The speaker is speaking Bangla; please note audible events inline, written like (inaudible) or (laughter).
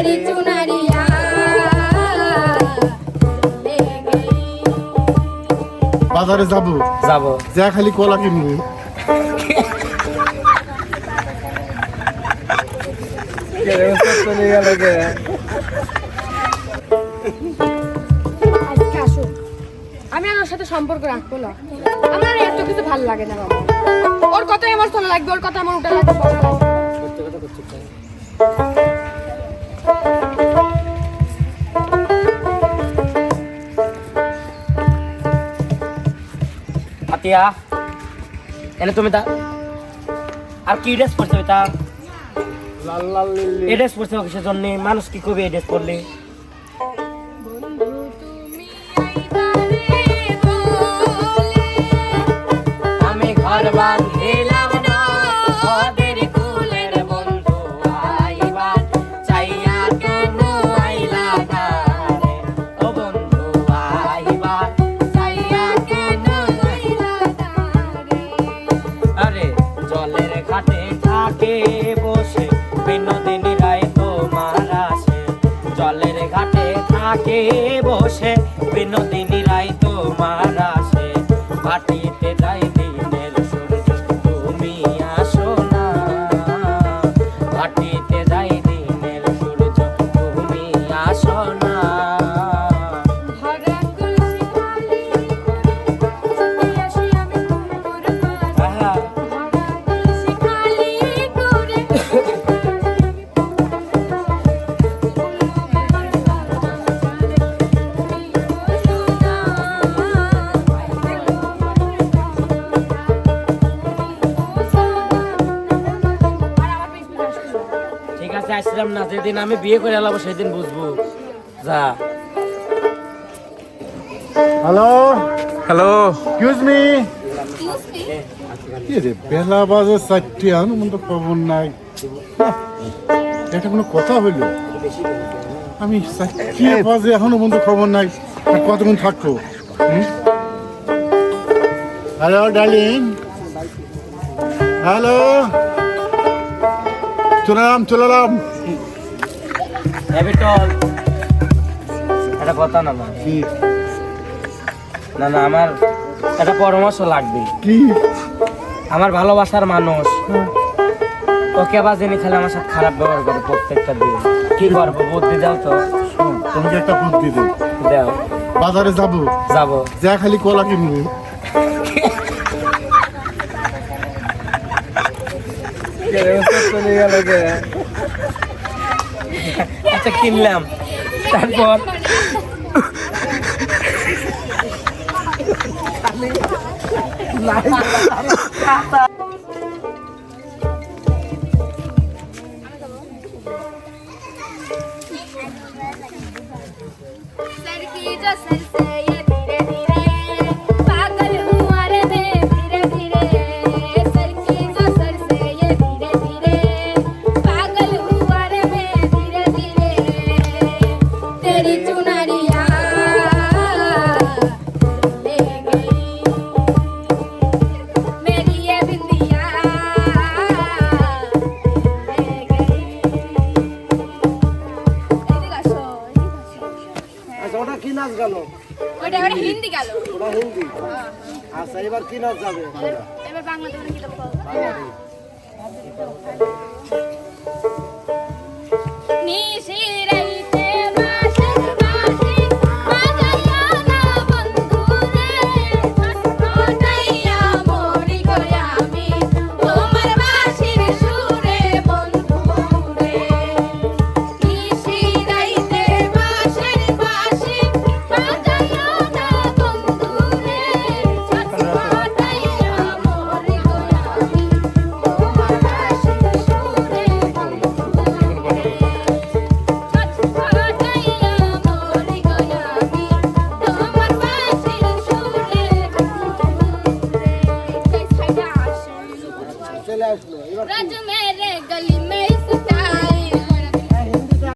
तेरी चुनरिया ले गई বাজারে যাব যাব যা খালি কলা কিনবো চলে গেল গে আজকে আসো আমি আর ওর সাথে সম্পর্ক রাখবো না আমার আর এত কিছু ভালো লাগে না বাবা ওর কথাই আমার শোনা লাগবে ওর কথা আমার উঠে লাগবে বড় এনে তুমি তা আর কি ড্রেস পরছো তা লাল লাল এই ড্রেস পরছো কিসের জন্য? মানুষ কি কবে এই ড্রেস পরলে? আমি ঘর বাঁধিলাম ঘাটে আসলাম না যেদিন আমি বিয়ে করে এলাম সেদিন বুঝব। যা। হ্যালো হ্যালো এক্সকিউজ মি কি রে বেলা বাজে চারটে আনুমান তো খবর নাই। এটা কোনো কথা হইল? আমি চারটে বাজে এখনও পর্যন্ত খবর নাই। আর কতক্ষণ থাকব? হ্যালো ডার্লিং হ্যালো চলাম চলাম হ্যাবিটল এটা কথা না না কি? না না আমার একটা পরামর্শ লাগবে। কি? আমার ভালোবাসার মানুষ ওকে আবার জেনে খেলে আমার সাথে খারাপ ব্যবহার করে প্রত্যেকটা দিন। কি করব বুদ্ধি দাও তো। তোমাকে একটা বুদ্ধি দেব দাও। বাজারে যাব। যাব। যা খালি কলা কিনবো। (laughs) চলে গেল আচ্ছা কিনলাম তারপর Sir, can you just say? গেল? ওটা ওটা হিন্দি গেল। ওটা হিন্দি। আচ্ছা এবার কি নাচ যাবে? এবার বাংলাদেশে কি দেবো নিশি है मेरे गली